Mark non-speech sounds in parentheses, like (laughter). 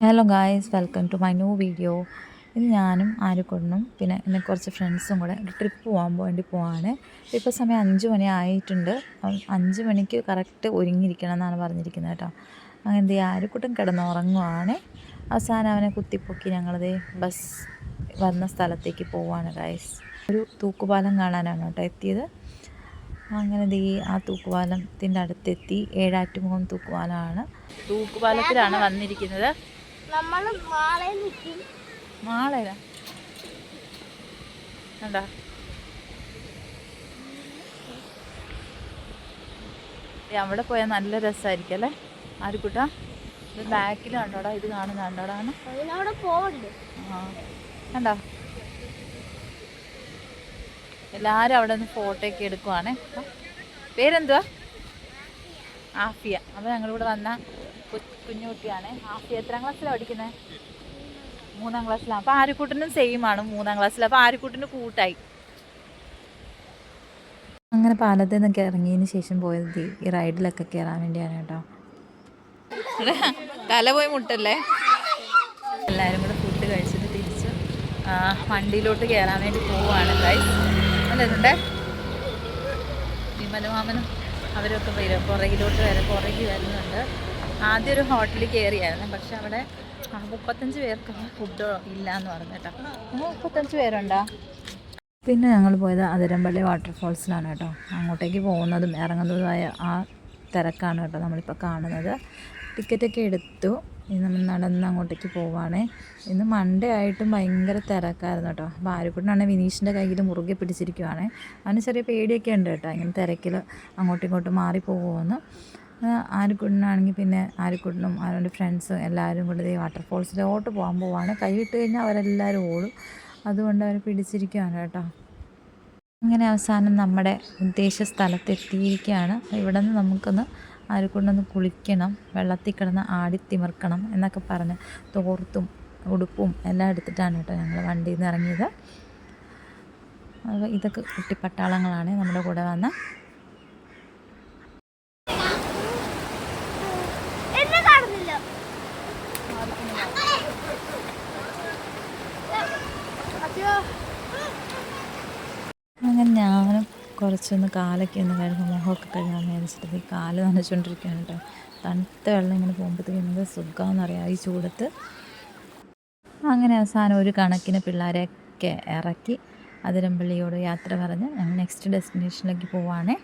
Hello guys welcome to my new video ഇന്ന് ഞാനും ആര്യക്കുടനും പിന്നെ എന്നെ കുറച്ച് ഫ്രണ്ട്സും കൂടെ ഒരു ട്രിപ്പ് പോകാൻ വേണ്ടി പോവാണ്. ഇപ്പോൾ സമയം അഞ്ച് മണി ആയിട്ടുണ്ട്. അഞ്ച് മണിക്ക് കറക്റ്റ് ഒരുങ്ങിയിരിക്കണം എന്നാണ് പറഞ്ഞിരിക്കുന്നത് കേട്ടോ. അങ്ങനെ എന്ത് ആരുക്കുട്ടും കിടന്നുറങ്ങുവാണ്. അവസാനം അവനെ കുത്തിപ്പൊക്കി ഞങ്ങളത് ബസ് വന്ന സ്ഥലത്തേക്ക് പോവാണ് ഗായ്സ് ഒരു തൂക്കുപാലം കാണാനാണ് കേട്ടോ എത്തിയത്. അങ്ങനെ ദേ ആ തൂക്കുപാലത്തിന്റെ അടുത്തെത്തി. ഏഴാറ്റുമുഖം തൂക്കുപാലമാണ്. തൂക്കുപാലത്തിലാണ് വന്നിരിക്കുന്നത്. നമ്മൾ നിൽക്കും കണ്ടാ? അവിടെ പോയാൽ നല്ല രസമായിരിക്കും അല്ലേ? ആരുക്കുട്ടാ? ഇത് ബാക്കിൽ കണ്ടോടാ ഇത് കാണുന്ന കണ്ടോടാണ് ആ കണ്ടോ? എല്ലാവരും അവിടെ നിന്ന് ഫോട്ടോ ഒക്കെ എടുക്കുവാണേ. പേരെന്തുവാ? ആഫിയ. അപ്പോൾ ഞങ്ങളിവിടെ വന്ന കു- കുഞ്ഞു എത്ര ക്ലാസ്സിലാണ് പഠിക്കുന്നത് മൂന്നാം ക്ലാസ്സിലാണ് അപ്പോൾ ആര്യക്കൂട്ടിനും സെയിം ആണ് മൂന്നാം ക്ലാസ്സിൽ അപ്പോൾ ആര്യക്കൂട്ടിന് കൂട്ടായി. അങ്ങനെ പാലത്തിൽ നിന്നൊക്കെ ഇറങ്ങിയതിന് ശേഷം പോയത് ഈ റൈഡിലൊക്കെ കയറാൻ വേണ്ടിയാണ് കേട്ടോ. (laughs) തല പോയി മുട്ടല്ലേ? എല്ലാവരും കൂടെ ഫുഡ് കഴിച്ചിട്ട് തിരിച്ച് വണ്ടിയിലോട്ട് കയറാൻ വേണ്ടി പോവാണ് ഗൈസ് അല്ലേ വിമലമാമനും അവരൊക്കെ വരും. പുറകിലോട്ട് വരെ. പുറകിൽ വരുന്നുണ്ട്. ആദ്യം ഒരു ഹോട്ടലിൽ കയറിയായിരുന്നു. പക്ഷെ അവിടെ മുപ്പത്തഞ്ച് പേർക്ക് ഫുഡ് ഇല്ല എന്ന് പറഞ്ഞു മുപ്പത്തഞ്ച് പേരുണ്ടോ? പിന്നെ ഞങ്ങൾ പോയത് അതിരമ്പള്ളി വാട്ടർഫോൾസിലാണ് കേട്ടോ. അങ്ങോട്ടേക്ക് പോകുന്നതും ഇറങ്ങുന്നതുമായ ആ തിരക്കാണ് കേട്ടോ നമ്മളിപ്പോൾ കാണുന്നത്. ടിക്കറ്റൊക്കെ എടുത്തു. ഇന്ന് നമ്മൾ നടന്ന് അങ്ങോട്ടേക്ക് പോവാണേ. ഇന്ന് മൺഡേ ആയിട്ടും ഭയങ്കര തിരക്കായിരുന്നു കേട്ടോ. അപ്പോൾ ആര്യക്കുട്ടനാണെങ്കിൽ വിനീഷിന്റെ കയ്യിൽ മുറുകെ പിടിച്ചിരിക്കുവാണേ. അവന് ചെറിയ പേടിയൊക്കെ ഉണ്ട് കേട്ടോ. ഇങ്ങനെ തിരക്കിൽ അങ്ങോട്ടും ഇങ്ങോട്ടും മാറി പോകുമെന്ന് ആര്യക്കുട്ടനാണെങ്കിൽ പിന്നെ ആര്യക്കുട്ടനും അവരുടെ ഫ്രണ്ട്സും എല്ലാവരും കൂടെ ഈ വാട്ടർഫോൾസിലോട്ട് പോകാൻ പോവാണ്. കൈ വിട്ട് കഴിഞ്ഞാൽ അവരെല്ലാവരും ഓടും. അതുകൊണ്ട് അവർ പിടിച്ചിരിക്കുകയാണ് കേട്ടോ. അങ്ങനെ അവസാനം നമ്മുടെ ഉദ്ദേശ സ്ഥലത്തെത്തിയിരിക്കുകയാണ്. ഇവിടെ നിന്ന് നമുക്കൊന്ന് ആരെക്കൊണ്ടൊന്ന് കുളിക്കണം വെള്ളത്തിൽ കിടന്ന് ആടിത്തിമിർക്കണം എന്നൊക്കെ പറഞ്ഞ് തോർത്തും ഉടുപ്പും എല്ലാം എടുത്തിട്ടാണ് കേട്ടോ ഞങ്ങൾ വണ്ടിയിൽ നിന്ന് ഇറങ്ങിയത്. അപ്പോൾ ഇതൊക്കെ കുട്ടിപ്പട്ടാളങ്ങളാണ് നമ്മുടെ കൂടെ വന്ന അങ്ങനെ ഞാനും കുറച്ചൊന്ന് കാലൊക്കെ ഒന്ന് കഴുകും മുഖമൊക്കെ കഴുകാൻ ഈ കാൽ നനച്ചുകൊണ്ടിരിക്കുകയാണ് കേട്ടോ. തണുത്ത വെള്ളം ഇങ്ങനെ പോകുമ്പോഴത്തേക്കും എന്ത് സുഖമെന്നറിയാം ഈ ചൂടത്ത്. അങ്ങനെ അവസാനം ഒരു കണക്കിന് പിള്ളേരെയൊക്കെ ഇറക്കി അതിരമ്പള്ളിയോട് യാത്ര പറഞ്ഞ് ഞങ്ങൾ നെക്സ്റ്റ് ഡെസ്റ്റിനേഷനിലേക്ക് പോവാണേ.